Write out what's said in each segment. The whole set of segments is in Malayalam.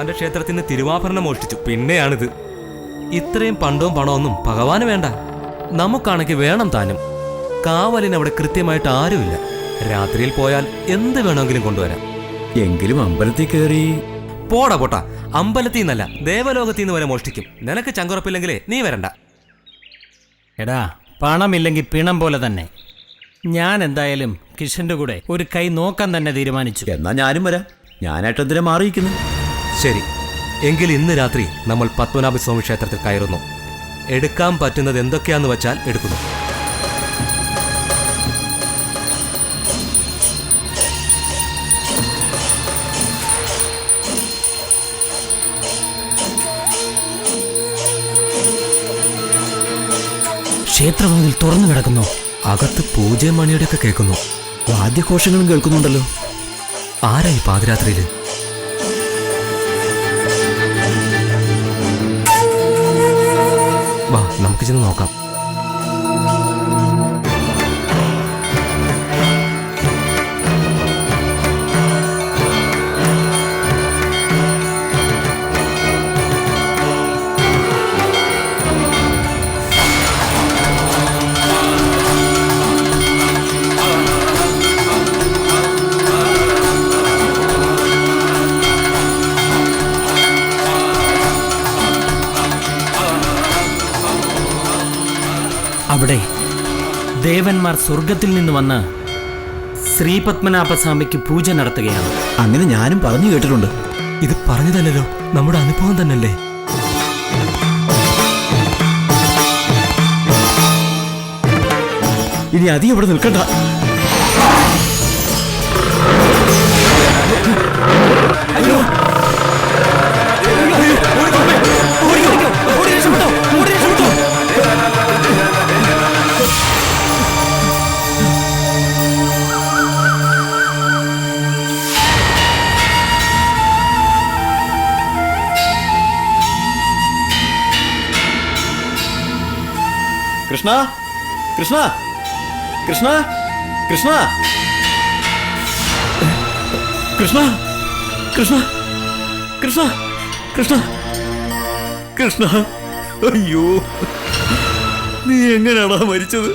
ഭഗവാന്റെ ക്ഷേത്രത്തിന് തിരുവാഭരണം മോഷ്ടിച്ചു. പിന്നെയാണിത്. ഇത്രയും പണ്ടവും പണമൊന്നും ഭഗവാന് വേണ്ട. നമുക്കാണെങ്കിൽ വേണം താനും. കാവലിന് അവിടെ കൃത്യമായിട്ട് ആരുമില്ല. രാത്രിയിൽ പോയാൽ എന്ത് വേണമെങ്കിലും കൊണ്ടുവരാം. എങ്കിലും അമ്പലത്തിൽ കയറി പോടാ പോട്ടാ. അമ്പലത്തിൽ നിന്നല്ല ദേവലോകത്തിൽ നിന്ന് വരെ മോഷ്ടിക്കും. നിനക്ക് ചങ്കുറപ്പില്ലെങ്കിലേ നീ വരണ്ട. എടാ പണമില്ലെങ്കിൽ പിണം പോലെ തന്നെ. ഞാൻ എന്തായാലും കിഷന്റെ കൂടെ ഒരു കൈ നോക്കാൻ തന്നെ തീരുമാനിച്ചു. എന്നാ ഞാനും വരാം. ഞാനായിട്ട് എന്തിനാ മാറിയിരിക്കുന്നു? ശരി. എങ്കിൽ ഇന്ന് രാത്രി നമ്മൾ പത്മനാഭസ്വാമി ക്ഷേത്രത്തിൽ കയറുന്നു. എടുക്കാൻ പറ്റുന്നത് എന്തൊക്കെയാന്ന് വെച്ചാൽ എടുക്കുന്നു. ക്ഷേത്രവാതിൽ തുറന്നു കിടക്കുന്നു. അകത്ത് പൂജയും മണിയുടെ ഒക്കെ കേൾക്കുന്നു. വാദ്യഘോഷങ്ങളും കേൾക്കുന്നുണ്ടല്ലോ. ആരായി ഈ ശ്രമിച്ചത് നോക്കാം. അവിടെ ദേവന്മാർ സ്വർഗത്തിൽ നിന്ന് വന്ന് ശ്രീപത്മനാഭസ്വാമിക്ക് പൂജ നടത്തുകയാണ്. അങ്ങനെ ഞാനും പറഞ്ഞു കേട്ടിട്ടുണ്ട്. ഇത് പറഞ്ഞതല്ലല്ലോ നമ്മുടെ അനുഭവം തന്നല്ലേ? ഇനി അധികം ഇവിടെ നിൽക്കണ്ട. കൃഷ്ണ? കൃഷ്ണ? കൃഷ്ണ? കൃഷ്ണ? കൃഷ്ണ? കൃഷ്ണ? കൃഷ്ണ? കൃഷ്ണ? കൃഷ്ണ? അയ്യോ. നീ എങ്ങനെയാണാ മരിച്ചത്?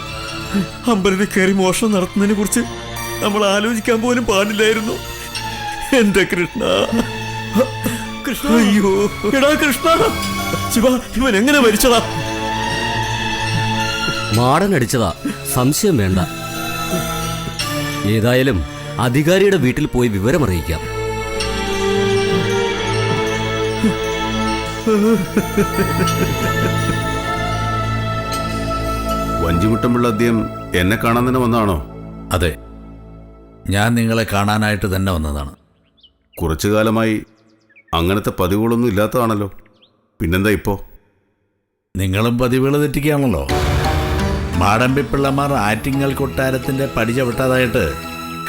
അമ്പലത്തിൽ കയറി മോഷണം നടത്തുന്നതിനെ കുറിച്ച് നമ്മൾ ആലോചിക്കാൻ പോലും പാടില്ലായിരുന്നു. എന്റെ കൃഷ്ണ. കൃഷ്ണ. അയ്യോ. എടാ കൃഷ്ണ. ശിവ ഇവൻ എങ്ങനെ മരിച്ചടാ മാടൻ അടിച്ചതാ. സംശയം വേണ്ട. ഏതായാലും അധികാരിയുടെ വീട്ടിൽ പോയി വിവരമറിയിക്കാം. വഞ്ചിമുട്ടമ്പിള്ള അദ്ദേഹം എന്നെ കാണാൻ തന്നെ വന്നതാണോ? അതെ. ഞാൻ നിങ്ങളെ കാണാനായിട്ട് തന്നെ വന്നതാണ്. കുറച്ചു കാലമായി അങ്ങനത്തെ പതിവുകളൊന്നും ഇല്ലാത്തതാണല്ലോ. പിന്നെന്താ ഇപ്പോ? നിങ്ങളും പതിവുകൾ തെറ്റിക്കുകയാണല്ലോ. മാടമ്പിപ്പിള്ളമാർ ആറ്റിങ്ങൽ കൊട്ടാരത്തിന്റെ പടി ചവിട്ടാതായിട്ട്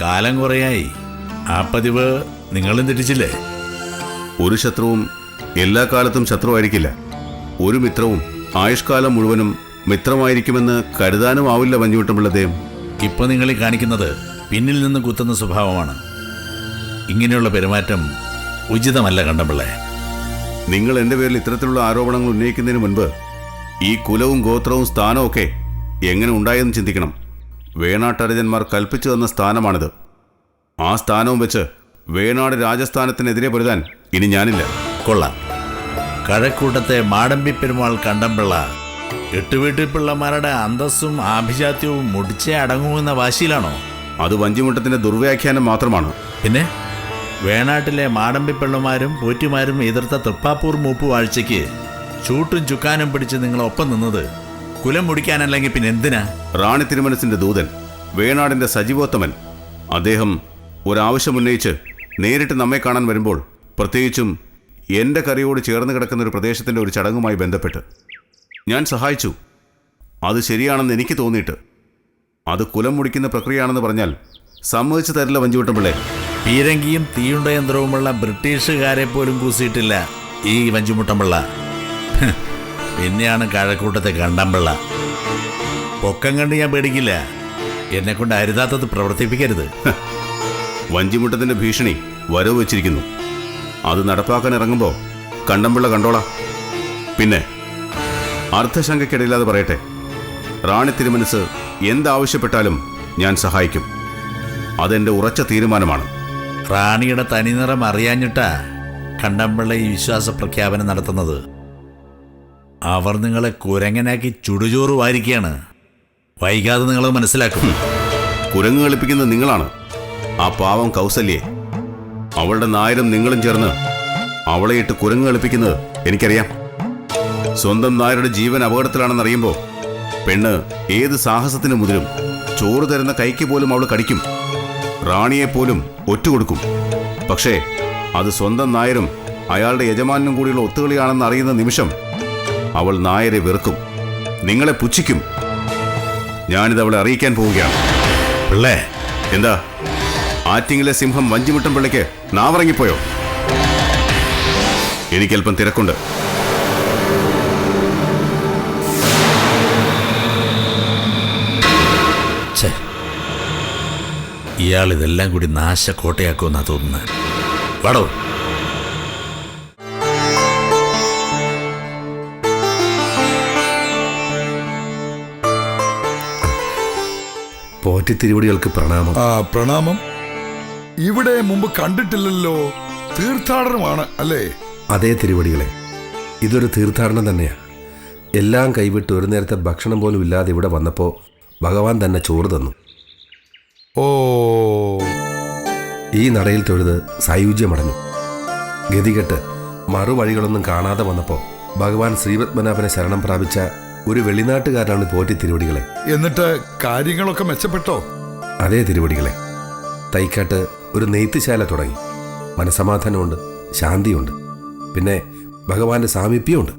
കാലം കുറയായി. ആ പതിവ് നിങ്ങളും തെറ്റിച്ചില്ലേ? ഒരു ശത്രുവും എല്ലാ കാലത്തും ശത്രുവായിരിക്കില്ല. ഒരു മിത്രവും ആയുഷ്കാലം മുഴുവനും മിത്രമായിരിക്കുമെന്ന് കരുതാനും ആവില്ല അദ്ദേഹം ഇപ്പൊ നിങ്ങൾ കാണിക്കുന്നത് പിന്നിൽ നിന്ന് കുത്തുന്ന സ്വഭാവമാണ്. ഇങ്ങനെയുള്ള പെരുമാറ്റം ഉചിതമല്ല കണ്ടമ്പിള്ളേ. നിങ്ങൾ എന്റെ പേരിൽ ഇത്തരത്തിലുള്ള ആരോപണങ്ങൾ ഉന്നയിക്കുന്നതിന് മുൻപ് ഈ കുലവും ഗോത്രവും സ്ഥാനവും ഒക്കെ എങ്ങനെ ഉണ്ടായെന്ന് ചിന്തിക്കണം. വേണാട്ടരജന്മാർ കൽപ്പിച്ചു തന്ന സ്ഥാനമാണിത്. ആ സ്ഥാനവും വെച്ച് വേണാട് രാജസ്ഥാനത്തിനെതിരെ പൊരുതാൻ ഇനി ഞാനില്ല. കൊള്ളാം. കഴക്കൂട്ടത്തെ മാടമ്പി പെരുമാൾ കണ്ടമ്പിള്ള എട്ടുവീട്ടിൽ പിള്ളമാരുടെ അന്തസ്സും ആഭിജാത്യവും മുടിച്ചേ അടങ്ങുമെന്ന വാശിയിലാണോ? അത് വഞ്ചിമുട്ടത്തിന്റെ ദുർവ്യാഖ്യാനം മാത്രമാണ്. പിന്നെ? വേണാട്ടിലെ മാടമ്പി പിള്ളമാരും പോറ്റുമാരും എതിർത്ത തൃപ്പാപ്പൂർ മൂപ്പ് വാഴ്ചയ്ക്ക് ചൂട്ടും ചുക്കാനും പിടിച്ച് നിങ്ങൾ ഒപ്പം നിന്നത് കുലം മുടിക്കാനല്ലെങ്കിൽ പിന്നെ എന്തിനാ? റാണി തിരുമനസിന്റെ ദൂതൻ വേണാടിന്റെ സജീവോത്തമൻ അദ്ദേഹം ഒരാവശ്യമുന്നയിച്ച് നേരിട്ട് നമ്മെ കാണാൻ വരുമ്പോൾ പ്രത്യേകിച്ചും എന്റെ കറിയോട് ചേർന്ന് കിടക്കുന്ന ഒരു പ്രദേശത്തിന്റെ ഒരു ചടങ്ങുമായി ബന്ധപ്പെട്ട് ഞാൻ സഹായിച്ചു. അത് ശരിയാണെന്ന് എനിക്ക് തോന്നിയിട്ട്. അത് കുലം മുടിക്കുന്ന പ്രക്രിയയാണെന്ന് പറഞ്ഞാൽ സമ്മതിച്ചു തരില്ല വഞ്ചിവിട്ടമ്പിള്ളേ. പീരങ്കിയും തീയുണ്ടയന്ത്രവുമുള്ള ബ്രിട്ടീഷുകാരെ പോലും കൂസിയിട്ടില്ല ഈ വഞ്ചിമുട്ടമ്പിള്ള. പിന്നെയാണ് കഴക്കൂട്ടത്തെ കണ്ടമ്പിള്ള. പൊക്കം കണ്ട് ഞാൻ പേടിക്കില്ല. എന്നെ കൊണ്ട് അരുതാത്തത് പ്രവർത്തിപ്പിക്കരുത്. വഞ്ചിമുട്ടത്തിന്റെ ഭീഷണി വരവ് വെച്ചിരിക്കുന്നു. അത് നടപ്പാക്കാൻ ഇറങ്ങുമ്പോൾ കണ്ടമ്പിള്ള കണ്ടോളാം. പിന്നെ അർത്ഥശങ്കയ്ക്കിടയില്ലാതെ പറയട്ടെ. റാണി തിരുമനസ് എന്താവശ്യപ്പെട്ടാലും ഞാൻ സഹായിക്കും. അതെന്റെ ഉറച്ച തീരുമാനമാണ്. റാണിയുടെ തനിനിറം അറിയാഞ്ഞിട്ടാ കണ്ടമ്പിള്ള ഈ വിശ്വാസ പ്രഖ്യാപനം നടത്തുന്നത്. അവർ നിങ്ങളെ കുരങ്ങനാക്കി ചുടുചോറ് വാരിക്കുകയാണ് വൈകാതെ നിങ്ങൾ മനസ്സിലാക്കും. കുരങ്ങ് കളിപ്പിക്കുന്നത് നിങ്ങളാണ്. ആ പാവം കൗസല്യേ അവളുടെ നായരും നിങ്ങളും ചേർന്ന് അവളെ ഇട്ട് കുരങ്ങ് കളിപ്പിക്കുന്നത് എനിക്കറിയാം. സ്വന്തം നായരുടെ ജീവൻ അപകടത്തിലാണെന്നറിയുമ്പോൾ പെണ്ണ് ഏത് സാഹസത്തിന് മുതിരും ചോറ് തരുന്ന കൈക്ക് പോലും അവൾ കടിക്കും. റാണിയെ പോലും ഒറ്റുകൊടുക്കും. പക്ഷേ അത് സ്വന്തം നായരും അയാളുടെ യജമാനും കൂടിയുള്ള ഒത്തുകളിയാണെന്ന് അറിയുന്ന നിമിഷം അവൾ നായരെ വെറുക്കും. നിങ്ങളെ പുച്ഛിക്കും. ഞാനിത് അവളെ അറിയിക്കാൻ പോവുകയാണ്. പിള്ളേ എന്താ? ആറ്റിങ്ങിലെ സിംഹം വഞ്ചിമുട്ടം പിള്ളയ്ക്ക് നാവറങ്ങിപ്പോയോ? എനിക്കല്പം തിരക്കുണ്ട്. ഇയാൾ ഇതെല്ലാം കൂടി നാശക്കോട്ടയാക്കുമെന്നാ തോന്നുന്നത്. വടോ. പോറ്റിത്തിരുവടികൾക്ക് പ്രണാമം. ആ പ്രണാമം. ഇവിടെ മുമ്പ് കണ്ടിട്ടില്ലല്ലോ തീർത്ഥാടനമാണ് അല്ലേ? അതേ തിരുവടികളെ ഇതൊരു തീർത്ഥാടനം തന്നെയാണ് എല്ലാം കൈവിട്ട് ഒരു നേരത്തെ ഭക്ഷണം പോലും ഇല്ലാതെ ഇവിടെ വന്നപ്പോൾ ഭഗവാൻ തന്നെ ചോറ് തന്നു. ഓ. ഈ നടയിൽ തൊഴുത് സായുജ്യമടഞ്ഞു. ഗതികെട്ട് മറുവഴികളൊന്നും കാണാതെ വന്നപ്പോൾ ഭഗവാൻ ശ്രീപത്മനാഭനെ ശരണം പ്രാപിച്ച ഒരു വെളിനാട്ടുകാരനാണ് പോറ്റി തിരുവടികളെ. എന്നിട്ട് കാര്യങ്ങളൊക്കെ മെച്ചപ്പെട്ടോ? അതേ തിരുവടികളെ. തൈക്കാട്ട് ഒരു നെയ്ത്തുശാല തുടങ്ങി. മനസമാധാനമുണ്ട് ശാന്തിയുണ്ട്. പിന്നെ ഭഗവാന്റെ സാമീപ്യമുണ്ട്.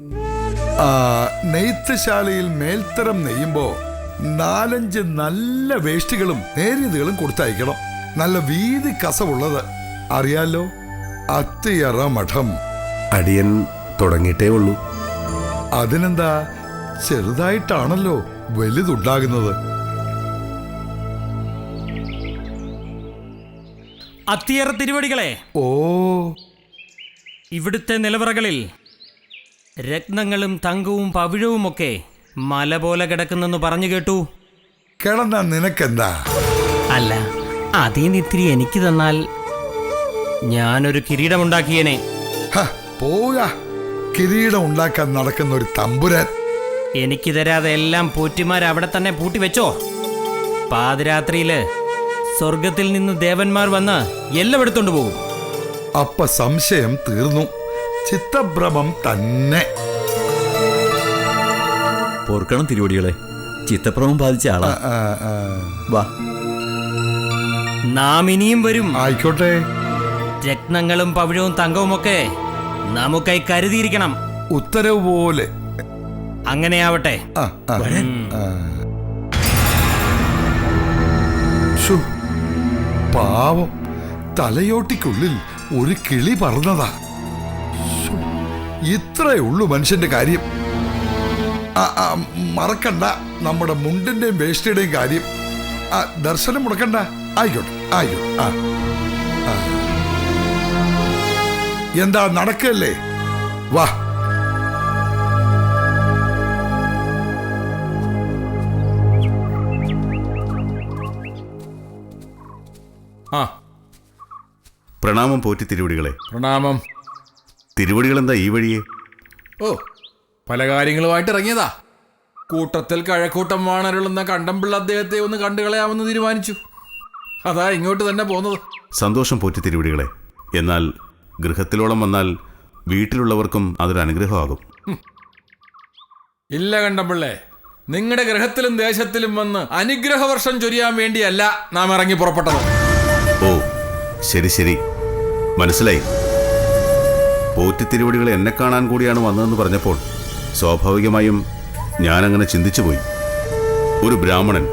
നെയ്ത്തുശാലയിൽ മേൽത്തരം നെയ്യുമ്പോ നാലഞ്ച് നല്ല വേഷ്ടികളും നേരിയതുകളും കൊടുത്തയക്കണം. നല്ല വീതി കസവുള്ളത്. അറിയാലോ? അത്തിയറ മഠം. അടിയൻ തുടങ്ങിയിട്ടേ ഉള്ളൂ. അതിനെന്താ? ചെറുതായിട്ടാണല്ലോ വലുതുണ്ടാകുന്നത്. അത്തിയറ തിരുവടികളെ. ഓ. ഇവിടുത്തെ നിലവറകളിൽ രത്നങ്ങളും തങ്കവും പവിഴവുമൊക്കെ മല പോലെ കിടക്കുന്നെന്ന് പറഞ്ഞു കേട്ടു. കിടന്ന നിനക്കെന്താ? അല്ല അതേ നിത്തിരി എനിക്ക് തന്നാൽ ഞാനൊരു കിരീടമുണ്ടാക്കിയേനെ. ഹ, പോക കിരീടം ഉണ്ടാക്കാൻ നടക്കുന്ന ഒരു തമ്പുരാൻ. എനിക്ക് തരാതെ എല്ലാം പൂറ്റിമാർ അവിടെ തന്നെ പൂട്ടി വെച്ചോ? പാതിരാത്രിയിൽ സ്വർഗത്തിൽ നിന്ന് ദേവന്മാർ വന്ന് എല്ലാം എടുത്തോണ്ട് പോകും? അപ്പ സംശയം തീർന്നു. ചിത്തഭ്രമം തന്നെ. പൊറുക്കണം തിരുവടികളെ. ചിത്തപ്രമം ബാധിച്ച ആളാ. വാ. നാം ഇനിയും വരും. ആയിക്കോട്ടെ. രത്നങ്ങളും പവിഴവും തങ്കവും ഒക്കെ നമുക്കായി കരുതിയിരിക്കണം. ഉത്തരവ് പോലെ. അങ്ങനെയാവട്ടെ. പാവം. തലയോട്ടിക്കുള്ളിൽ ഒരു കിളി പറന്നതാ. ഇത്രേ ഉള്ളൂ മനുഷ്യന്റെ കാര്യം. മറക്കണ്ട. നമ്മുടെ മുണ്ടിന്റെയും വേഷ്ടിയുടെയും കാര്യം. ആ, ദർശനം മുടക്കണ്ട. ആയിക്കോട്ടെ ആയിക്കോട്ടെ. ആ. എന്താ നടക്കല്ലേ? വാ. ആ. പ്രണാമം പോറ്റി തിരുവടികളെ. പ്രണാമം. തിരുവടികൾ എന്താ ഈ വഴിയെ? ഓ പല കാര്യങ്ങളുമായിട്ട് ഇറങ്ങിയതാ. കൂട്ടത്തിൽ കഴക്കൂട്ടം വാണരുളുന്ന കണ്ടംപിള്ള അദ്ദേഹത്തെ ഒന്ന് കണ്ടുകളയാമെന്ന് തീരുമാനിച്ചു. അതാ ഇങ്ങോട്ട് തന്നെ പോന്നത്. സന്തോഷം പോറ്റി തിരുവടികളെ. എന്നാൽ ഗൃഹത്തിലോളം വന്നാൽ വീട്ടിലുള്ളവർക്കും അതൊരു അനുഗ്രഹമാകും. ഇല്ല കണ്ടംപിള്ളേ നിങ്ങളുടെ ഗൃഹത്തിലും ദേശത്തിലും വന്ന് അനുഗ്രഹവർഷം ചൊരിയാൻ വേണ്ടിയല്ല നാം ഇറങ്ങി പുറപ്പെട്ടത്. ശരി ശരി. മനസ്സിലായി. പോറ്റി തിരുവടികൾ എന്നെ കാണാൻ കൂടിയാണ് വന്നതെന്ന് പറഞ്ഞപ്പോൾ സ്വാഭാവികമായും ഞാനങ്ങനെ ചിന്തിച്ചു പോയി ഒരു ബ്രാഹ്മണൻ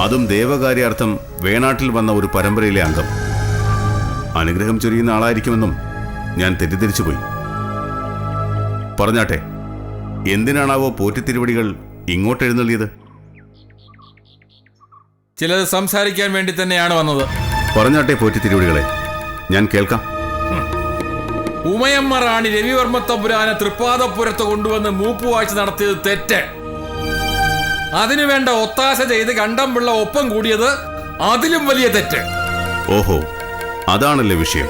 അതും ദേവകാര്യാർത്ഥം വേണാട്ടിൽ വന്ന ഒരു പരമ്പരയിലെ അംഗം. അനുഗ്രഹം ചൊരിയുന്ന ആളായിരിക്കുമെന്നും ഞാൻ തെറ്റിദ്ധരിച്ചുപോയി. പറഞ്ഞാട്ടെ എന്തിനാണാവോ പോറ്റി തിരുവടികൾ ഇങ്ങോട്ട് എഴുന്നള്ളിയത് ചിലത് സംസാരിക്കാൻ വേണ്ടി തന്നെയാണ് വന്നത്. പറഞ്ഞാട്ടെ പോറ്റി തിരുവടികളെ ഞാൻ കേൾക്കാം. ഉമയമ്മ റാണി രവിവർമ്മ തമ്പുരാനെ തൃപ്പാദപുരത്ത് കൊണ്ടുവന്ന് മൂപ്പുവാഴ്ച നടത്തിയത് തെറ്റ്. അതിനുവേണ്ട ഒത്താശ ചെയ്ത് കണ്ടംപിള്ള ഒപ്പം കൂടിയത് അതിലും വലിയ തെറ്റ്. ഓഹോ അതാണല്ലേ വിഷയം.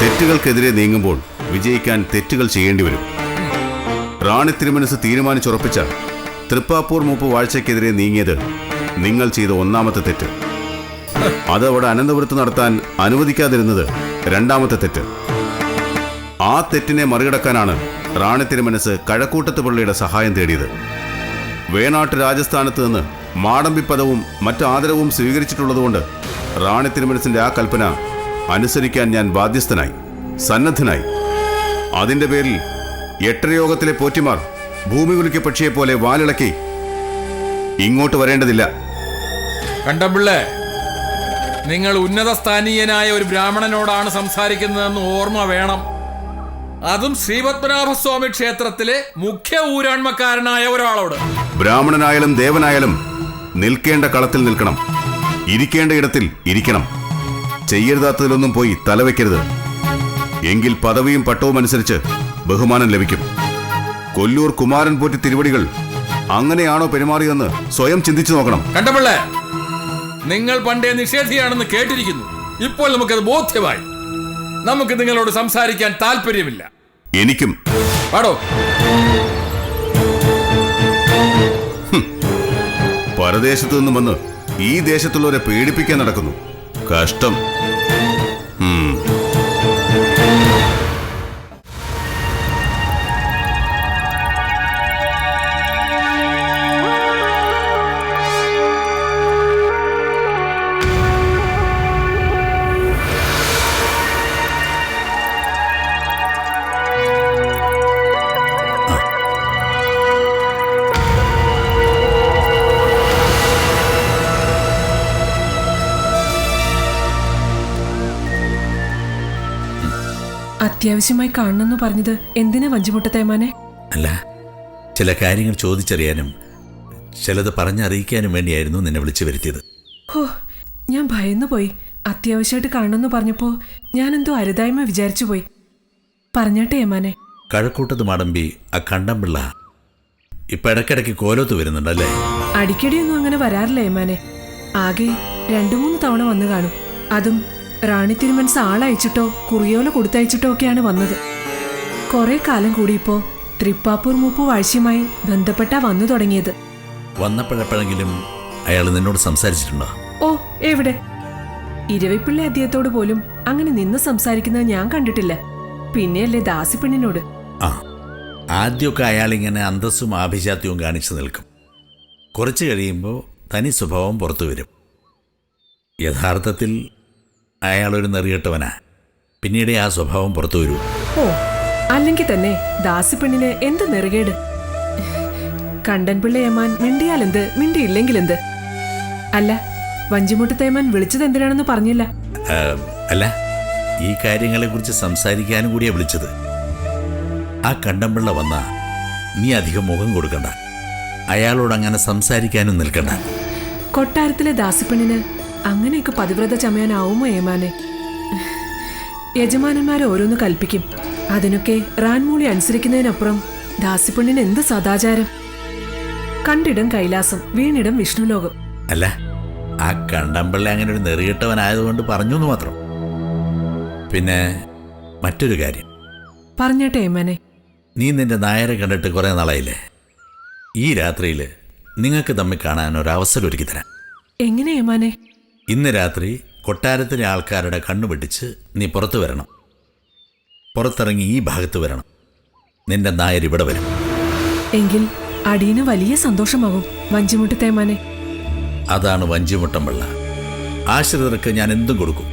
തെറ്റുകൾക്കെതിരെ നീങ്ങുമ്പോൾ വിജയിക്കാൻ തെറ്റുകൾ ചെയ്യേണ്ടി വരും. റാണി തിരുമനസ് തീരുമാനിച്ചുറപ്പിച്ച തൃപ്പാപ്പൂർ മൂപ്പ് വാഴ്ചയ്ക്കെതിരെ നീങ്ങിയത് നിങ്ങൾ ചെയ്ത ഒന്നാമത്തെ തെറ്റ്. അത് അവിടെ അനന്തപുരത്ത് നടത്താൻ അനുവദിക്കാതിരുന്നത് രണ്ടാമത്തെ തെറ്റ്. ആ തെറ്റിനെ മറികടക്കാനാണ് റാണി തിരുമനസ് കഴക്കൂട്ടത്ത് പിള്ളയുടെ സഹായം തേടിയത്. വേണാട്ട് രാജസ്ഥാനത്ത് നിന്ന് മാടമ്പി പദവും മറ്റു ആദരവും സ്വീകരിച്ചിട്ടുള്ളതുകൊണ്ട് റാണി തിരുമനസിന്റെ ആ കൽപ്പന അനുസരിക്കാൻ ഞാൻ ബാധ്യസ്ഥനായി സന്നദ്ധനായി. അതിന്റെ പേരിൽ എട്ടരയോഗത്തിലെ പോറ്റിമാർ ഭൂമി കുലിക്ക പക്ഷിയെ പോലെ വാലിളക്കി ഇങ്ങോട്ട് വരേണ്ടതില്ല. കണ്ടംപിള്ളേ നിങ്ങൾ ഉന്നത സ്ഥാനീയനായ ഒരു ബ്രാഹ്മണനോടാണ് സംസാരിക്കുന്നതെന്ന് ഓർമ്മ വേണം. അതും ശ്രീപത്മനാഭസ്വാമി ക്ഷേത്രത്തിലെ മുഖ്യ ഊരാൺമക്കാരനായ ഒരാളോട്. ബ്രാഹ്മണനായാലും ദേവനായാലും നിൽക്കേണ്ട കളത്തിൽ നിൽക്കണം. ഇരിക്കേണ്ട ഇടത്തിൽ ഇരിക്കണം. ചെയ്യരുതാത്തതിലൊന്നും പോയി തലവെക്കരുത്. എങ്കിൽ പദവിയും പട്ടവും അനുസരിച്ച് ബഹുമാനം ലഭിക്കും. കൊല്ലൂർ കുമാരൻ പോറ്റി തിരുവടികൾ അങ്ങനെയാണോ പെരുമാറിയതെന്ന് സ്വയം ചിന്തിച്ചു നോക്കണം. കണ്ടപിള്ളേ നിങ്ങൾ പണ്ടേ നിഷേധിയാണെന്ന് കേട്ടിരിക്കുന്നു. ഇപ്പോൾ നമുക്കത് ബോധ്യമായി. നമുക്ക് നിങ്ങളോട് സംസാരിക്കാൻ താല്പര്യമില്ല. എനിക്കും. പാടോ. പരദേശത്തു നിന്നും വന്ന് ഈ ദേശത്തുള്ളവരെ പേടിപ്പിക്കാൻ നടക്കുന്നു. കഷ്ടം. അത്യാവശ്യമായി കാണണമെന്ന് പറഞ്ഞത് എന്തിനാ വഞ്ചിമുട്ടത്തേമാനെ? അല്ല ചില കാര്യങ്ങൾ ചോദിച്ചറിയാനും ചിലത് പറഞ്ഞറിയിക്കാനും വേണ്ടിയായിരുന്നു നിന്നെ വിളിച്ചു വരുത്തിയത്. ഹോ ഞാൻ ഭയന്നു പോയി അത്യാവശ്യമായിട്ട് കാണണമെന്ന് പറഞ്ഞപ്പോ ഞാൻ എന്തോ അരുതായ്മ വിചാരിച്ചു പോയി പറഞ്ഞാട്ടെ ഏമാനെ. കഴക്കൂട്ടത്ത് മാടമ്പി ആ കണ്ടംപിള്ള ഇപ്പൊ ഇടയ്ക്കിടയ്ക്ക് കോലോത്ത് വരുന്നുണ്ടല്ലേ? അടിക്കടിയൊന്നും അങ്ങനെ വരാറില്ല ഏമാനെ. ആകെ രണ്ടു മൂന്ന് തവണ വന്നു കാണും. അതും റാണി തിരുമൻസ് ആളയച്ചിട്ടോ കുറിയോല കൊടുത്തയച്ചിട്ടോ ഒക്കെയാണ് വന്നത്. കുറെ കാലം കൂടി ഇപ്പോ തൃപ്പാപ്പൂർ മൂപ്പ് വാഴ്ചയുമായി ബന്ധപ്പെട്ടാ വന്നു തുടങ്ങിയത്. വന്നപ്പോഴെപ്പോഴെങ്കിലും അയാൾ നിന്നോട് സംസാരിച്ചിട്ടുണ്ടോ? ഓ എവിടെ? ഇരവിപ്പിള്ളി അദ്ദേഹത്തോട് പോലും അങ്ങനെ നിന്ന് സംസാരിക്കുന്നത് ഞാൻ കണ്ടിട്ടില്ല. പിന്നെയല്ലേ ദാസിപ്പെണ്ണിനോട് ആ ആദ്യമൊക്കെ അയാൾ ഇങ്ങനെ അന്തസ്സും ആഭിജാത്യവും കാണിച്ചു നിൽക്കും. കുറച്ചു കഴിയുമ്പോൾ തനി സ്വഭാവം പുറത്തു വരും. യഥാർത്ഥത്തിൽ അയാളൊരു നെറിയട്ടവനാ പിന്നീട് ആ സ്വഭാവം പുറത്തു വരൂ. ഓ അല്ലെങ്കിൽ തന്നെ ദാസിപ്പെണ്ണിന് എന്ത് നെറുകേട്? കണ്ടൻപിള്ളയമ്മാൻ മിണ്ടിയാലെന്ത്? മിണ്ടിയില്ലെങ്കിലെന്ത്? അല്ല വഞ്ചിമുട്ടത്തേമാൻ വിളിച്ചത് എന്തിനാണെന്ന് പറഞ്ഞില്ല. അല്ല ഈ കാര്യങ്ങളെ കുറിച്ച് സംസാരിക്കാനും കൂടിയാ വിളിച്ചത്. ആ കണ്ടംപിള്ള വന്ന നീ അധികം മുഖം കൊടുക്കണ്ട. അയാളോട് അങ്ങനെ സംസാരിക്കാനും നിൽക്കണ്ട. കൊട്ടാരത്തിലെ ദാസിപ്പെണ്ണിന് അങ്ങനെയൊക്കെ പതിവ്രത ചമയാനാവുമോ ഏമാനെ? യജമാനന്മാരെ ഓരോന്ന് കൽപ്പിക്കും. അതിനൊക്കെ റാൻമൂളി അനുസരിക്കുന്നതിനപ്പുറം ദാസിപ്പെണ്ണിന് എന്ത് സദാചാരം? കണ്ടിടം കൈലാസം വീണിടം വിഷ്ണുലോകം. അല്ല ആ കണ്ടംപിള്ള അങ്ങനെ ഒരു നെറിയിട്ടവനായതുകൊണ്ട് പറഞ്ഞു എന്ന് മാത്രം. പിന്നെ മറ്റൊരു കാര്യം. പറഞ്ഞാട്ടെ ഏമാനെ. നീ നിന്റെ നായരെ കണ്ടിട്ട് കുറേ നാളായില്ലേ? ഈ രാത്രിയിൽ നിങ്ങൾക്ക് തമ്മിൽ കാണാൻ ഒരു അവസരം ഒരുക്കി തരാം. എങ്ങനെ ഏമാനെ? ഇന്ന് രാത്രി കൊട്ടാരത്തിലെ ആൾക്കാരുടെ കണ്ണു വെട്ടിച്ച് നീ പുറത്തു വരണം. പുറത്തിറങ്ങി ഈ ഭാഗത്ത് വരണം. നിന്റെ നായർ ഇവിടെ വരും. എങ്കിൽ അടിയന് വലിയ സന്തോഷമാകും വഞ്ചിമുട്ടത്തേമാനെ അതാണ് വഞ്ചിമുട്ടം വെള്ള. ആശ്രിതർക്ക് ഞാൻ എന്തും കൊടുക്കും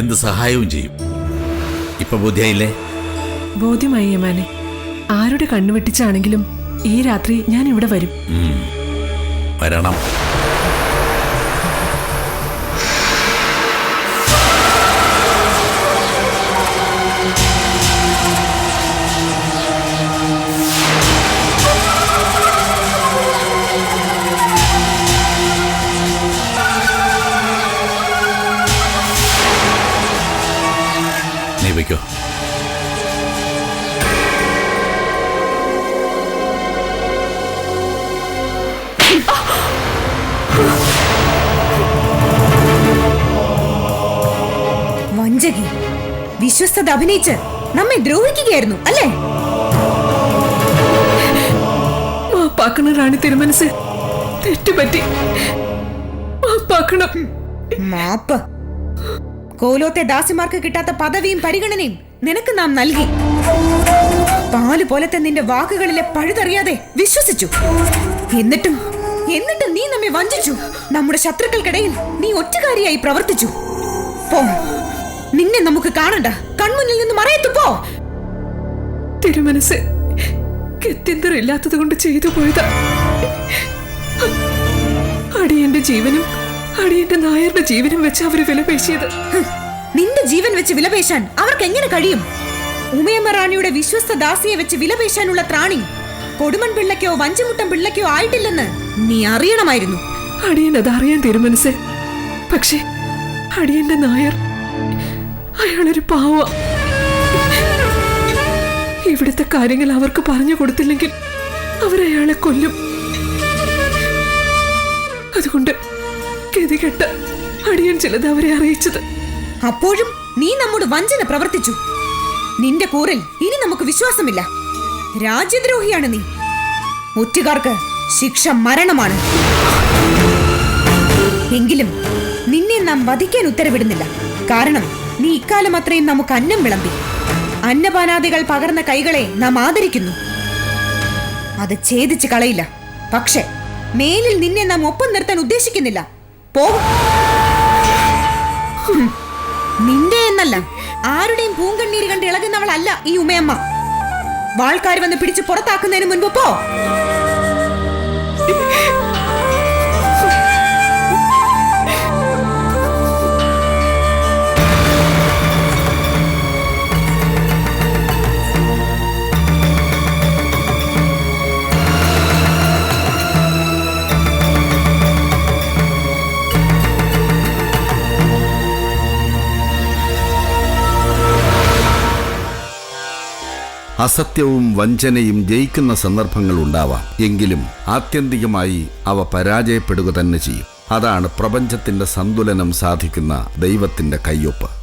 എന്ത് സഹായവും ചെയ്യും. ഇപ്പൊ ബോധ്യായില്ലേ? ബോധ്യമായി യമാനെ ആരുടെ കണ്ണു വെട്ടിച്ചാണെങ്കിലും ഈ രാത്രി ഞാൻ ഇവിടെ വരും. വരണം. വഞ്ചകി വിശ്വസ്തത അഭിനയിച്ച് നമ്മെ ദ്രോഹിക്കുകയായിരുന്നു അല്ലേ? മാപ്പാക്കണ റാണി തിരുമനസ് തെറ്റുപറ്റി. മാപ്പാക്കണം. മാപ്പ്. കോലോത്തെ ദാസിമാർക്ക് കിട്ടാത്ത പദവിയും പരിഗണനയും നിനക്ക് നാം നൽകി. പാൽ പോലത്തെ നിന്റെ വാക്കുകളിലെ പഴുതറിയാതെ വിശ്വസിച്ചു. എന്നിട്ടും എന്നിട്ടും നീ നമ്മെ വഞ്ചിച്ചു. നമ്മുടെ ശത്രുക്കൾക്കിടയിൽ നീ ഒറ്റക്കാരിയായി പ്രവർത്തിച്ചു. പോ. നിന്നെ നമുക്ക് കാണണ്ട. കൺമുന്നിൽ നിന്ന് മറയത്തു പോ. തിരുമനസ് ഗത്യന്തരം ഇല്ലാത്തത് കൊണ്ട് ചെയ്തു പോയതാ. അടിയന്റെ ജീവനും അടിയന്റെ നായരുടെ ജീവനും വെച്ച് അവർ വിലപേശിയത് നിന്റെ ജീവൻ വെച്ച് വിലപേശാൻ അവർക്ക് എങ്ങനെ കഴിയും? ഉമയമ്മ റാണിയുടെ വിശ്വസ്ത ദാസിയെ വെച്ച് വിലപേശാനുള്ള ത്രാണി കൊടുമൺ പിള്ളക്കോ വഞ്ചമുട്ടം പിള്ളക്കോ ആയിട്ടില്ലെന്ന് നീ അറിയണമായിരുന്നു. അടിയൻ അത് അറിയാൻ തീരുമാനിച്ചേ പക്ഷേ അടിയന്റെ നായർ അയാളൊരു പാവ. ഇവിടുത്തെ കാര്യങ്ങൾ അവർക്ക് പറഞ്ഞു കൊടുത്തില്ലെങ്കിൽ അവരയാളെ കൊല്ലും. അതുകൊണ്ട് ഗതികെട്ട അടിയൻ ചിലത് അവരെ അറിയിച്ചത്. അപ്പോഴും നീ നമ്മോട് വഞ്ചന പ്രവർത്തിച്ചു. നിന്റെ കൂറിൽ ഇനി നമുക്ക് വിശ്വാസമില്ല. രാജ്യദ്രോഹിയാണ് നീ. ഒറ്റുകാർക്ക് ശിക്ഷ മരണമാണ്. എങ്കിലും നിന്നെ നാം വധിക്കാൻ ഉത്തരവിടുന്നില്ല. കാരണം നീ ഇക്കാലം അത്രയും നമുക്ക് അന്നം വിളമ്പി. അന്നപാനാദികൾ പകർന്ന കൈകളെ നാം ആദരിക്കുന്നു. അത് ഛേദിച്ച് കളയില്ല. പക്ഷേ മേലിൽ നിന്നെ നാം ഒപ്പം നിർത്താൻ ഉദ്ദേശിക്കുന്നില്ല. നിന്റെ എന്നല്ല ആരുടെയും പൂങ്കണ്ണീര് കണ്ട് ഇളകുന്നവളല്ല ഈ ഉമയമ്മ. വാൾക്കാർ വന്ന് പിടിച്ച് പുറത്താക്കുന്നതിന് മുൻപ് പോ. അസത്യവും വഞ്ചനയും ജയിക്കുന്ന സന്ദർഭങ്ങൾ ഉണ്ടാവാം. എങ്കിലും ആത്യന്തികമായി അവ പരാജയപ്പെടുക തന്നെ ചെയ്യും. അതാണ് പ്രപഞ്ചത്തിന്റെ സന്തുലനം സാധിക്കുന്ന ദൈവത്തിന്റെ കയ്യൊപ്പ്.